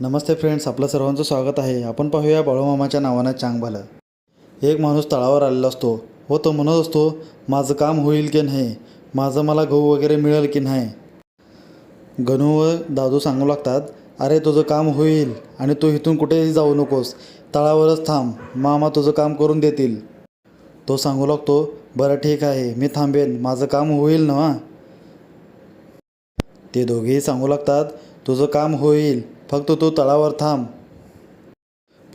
नमस्ते friends आपलं सर्वांचं स्वागत आहे. आपण पाहूया बाळूमामाच्या नावानं चांगभालं. एक माणूस तळावर आलेला असतो. व तो म्हणत असतो माझं काम होईल की नाही? माझं मला गहू वगैरे मिळेल की नाही? गणू व दादू सांगू लागतात अरे तुझं काम होईल आणि तू इथून कुठेही जाऊ नकोस. तळावरच थांब. मामा तुझं काम करून देतील. तो सांगू लागतो बरं ठीक आहे. मी थांबेन. माझं काम होईल ना? ते दोघेही सांगू लागतात तुझं काम होईल. फक्त तू तळावर थांब.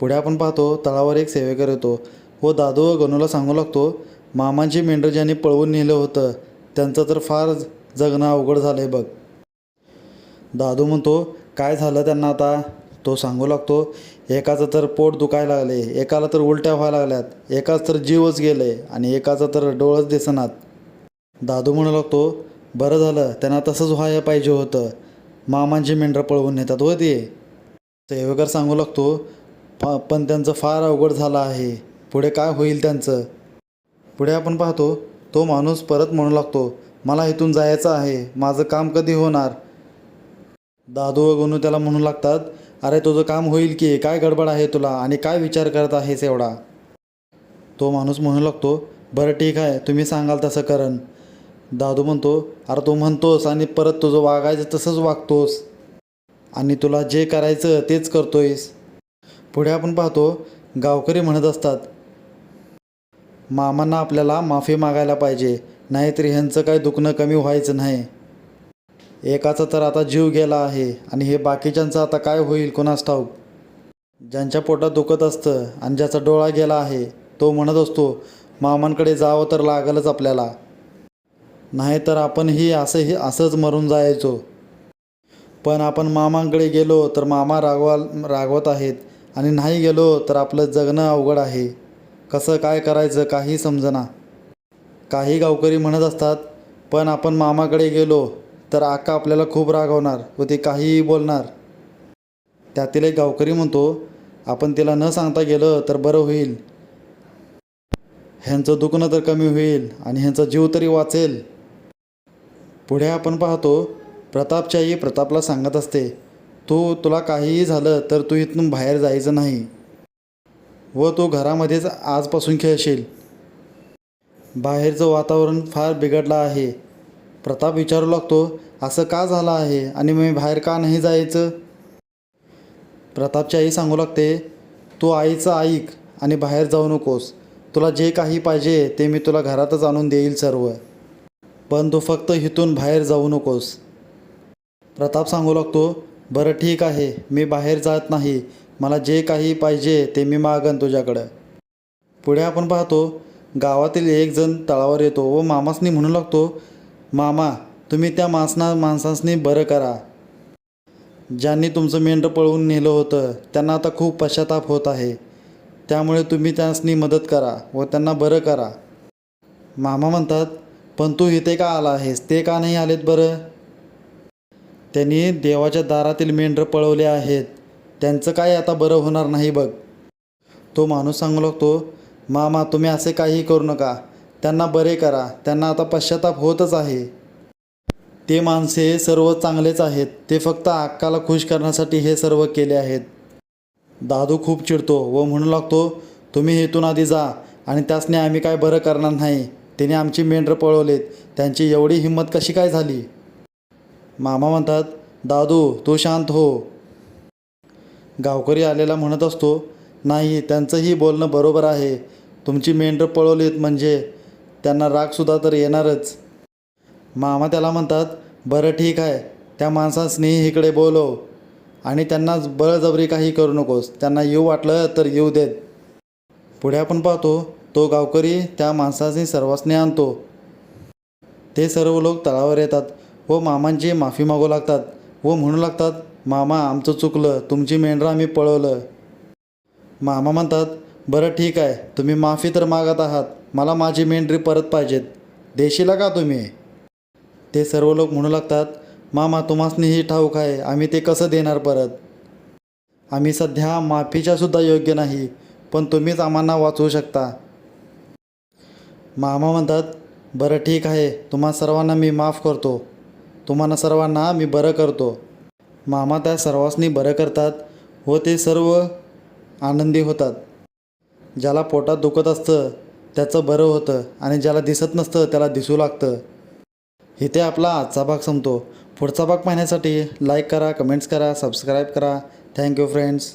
पुढे आपण पाहतो तळावर एक सेवेकर येतो. व दादू व गणूला सांगू लागतो मामांची मेंढर ज्यांनी पळवून नेलं होतं त्यांचं तर फार जगणं अवघड झालं आहे बघ. दादू म्हणतो काय झालं त्यांना आता? तो सांगू लागतो एकाचं तर पोट दुखायला लागले एकाला तर उलट्या व्हायला लागल्यात एकाच तर जीवच गेले आणि एकाचं तर डोळच दिसनात. दादू म्हणू लागतो बरं झालं त्यांना तसंच व्हायला पाहिजे होतं. मामांची मेंढरं पळवून नेतात. व ते. सेवेकर सांगू लागतो. प पण त्यांचं फार अवघड झालं आहे. पुढे काय होईल त्यांचं? पुढे आपण पाहतो. तो माणूस परत म्हणू लागतो मला इथून जायचं आहे. माझं काम कधी होणार? दादू व गणू त्याला म्हणू लागतात अरे तुझं काम होईल की? काय गडबड आहे तुला? आणि काय विचार करत आहेस एवढा? तो माणूस म्हणू लागतो बरं ठीक आहे. तुम्ही सांगाल तसं करन दादू म्हणतो अरे तू म्हणतोस आणि परत तुझं वागायचं तसंच वागतोस. आणि तुला जे करायचं तेच करतोयस. पुढे आपण पाहतो गावकरी म्हणत असतात मामांना आपल्याला माफी मागायला पाहिजे नाहीतर ह्यांचं काय दुखणं कमी व्हायचं नाही. एकाचा तर आता जीव गेला आहे आणि हे बाकीच्यांचं आता काय होईल कोणास ठाऊक? ज्यांच्या पोटात दुखत असतं आणि ज्याचा डोळा गेला आहे तो म्हणत असतो मामांकडे जावं तर लागलच आपल्याला. नाहीतर आपणही असंही असंच मरून जायचो. पण आपण मामांकडे गेलो तर मामा रागवा रागवत आहेत आणि नाही गेलो तर आपलं जगणं अवघड आहे. कसं काय करायचं काही समजना. काही गावकरी म्हणत असतात पण आपण मामाकडे गेलो तर आका आपल्याला खूप रागवणार व ते काहीही बोलणार. त्यातील एक गावकरी म्हणतो आपण तिला न सांगता गेलं तर बरं होईल. ह्यांचं दुखणं तर कमी होईल आणि ह्यांचा जीव तरी वाचेल. पुढे आपण पाहतो प्रतापच्याही प्रतापला सांगत असते तू तुला काहीही झालं तर तू इथून बाहेर जायचं नाही व तू घरामध्येच आजपासून खेळशील. बाहेरचं वातावरण फार बिघडलं आहे. प्रताप विचारू लागतो असं का झालं आहे आणि मी बाहेर का नाही जायचं? प्रतापची आई सांगू लागते तू आईचं ऐक आणि बाहेर जाऊ नकोस. तुला जे काही पाहिजे ते मी तुला घरातच आणून देईल सर्व. पण तू फक्त इथून बाहेर जाऊ नकोस. प्रताप सांगू लागतो बरं ठीक आहे मी बाहेर जात नाही मला जे काही पाहिजे ते मी मागन तुझ्याकडं. पुढे आपण पाहतो गावातील एक जण तळावर येतो व मामासनी म्हणू लागतो मामा तुम्ही त्या माणसना माणसांसनी बरं करा. ज्यांनी तुमचं मेंढरं पळवून नेलं होतं त्यांना आता खूप पश्चाताप होत आहे. त्यामुळे तुम्ही त्यांसनी मदत करा व त्यांना बरं करा. मामा म्हणतात पण तू इथे का आला आहेस? ते का नाही आलेत बरं? त्यांनी देवाच्या दारातील मेंढरं पळवले आहेत. त्यांचं काय आता बरं होणार नाही बघ. तो माणूस सांगू लागतो मामा तुम्ही असे काही करू नका. त्यांना बरे करा. त्यांना आता पश्चाताप होतच आहे. ते माणसे सर्व चांगलेच आहेत. ते फक्त अक्काला खुश करण्यासाठी हे सर्व केले आहेत. दादू खूप चिडतो व म्हणू लागतो तुम्ही इथून आधी जा आणि त्यासने आम्ही काय बरं करणार नाही. त्याने आमची मेंढरं पळवलेत. त्यांची एवढी हिंमत कशी काय झाली? मामा म्हणतात दादू तू शांत हो. गावकरी आलेला म्हणत असतो नाही त्यांचंही बोलणं बरोबर आहे. तुमची मेंढरं पळवलीत म्हणजे त्यांना रागसुद्धा तर येणारच. मामा त्याला म्हणतात बरं ठीक आहे त्या माणसांसनी इकडे बोलव आणि त्यांना बळजबरी काही करू नकोस. त्यांना येऊ वाटलं तर येऊ देत. पुढे आपण पाहतो तो गावकरी त्या माणसाने सर्वांसनी आणतो. ते सर्व लोक तळावर येतात व मामांची माफी मागू लागतात व म्हणू लागतात मामा आमचं चुकलं तुमची मेंढरं आम्ही पळवलं. मामा म्हणतात बरं ठीक आहे तुम्ही माफी तर मागत आहात मला माझी मेंढरी परत पाहिजेत. देशीला का तुम्ही? ते सर्व लोक म्हणू लागतात मामा तुम्हासनीही ठाऊक आहे आम्ही ते कसं देणार परत? आम्ही सध्या माफीच्यासुद्धा योग्य नाही पण तुम्हीच आम्हाला वाचवू शकता. मामा म्हणतात बरं ठीक आहे तुम्हा सर्वांना मी माफ करतो. तुम्हाला सर्वांना मी बरं करतो. मामा त्या सर्वांनी बरं करतात व ते सर्व आनंदी होतात. ज्याला पोटात दुखत असतं त्याचं बरं होतं आणि ज्याला दिसत नसतं त्याला दिसू लागतं. इथे आपला आजचा भाग संपतो. पुढचा भाग पाहण्यासाठी लाईक करा कमेंट्स करा सबस्क्राईब करा. Thank you friends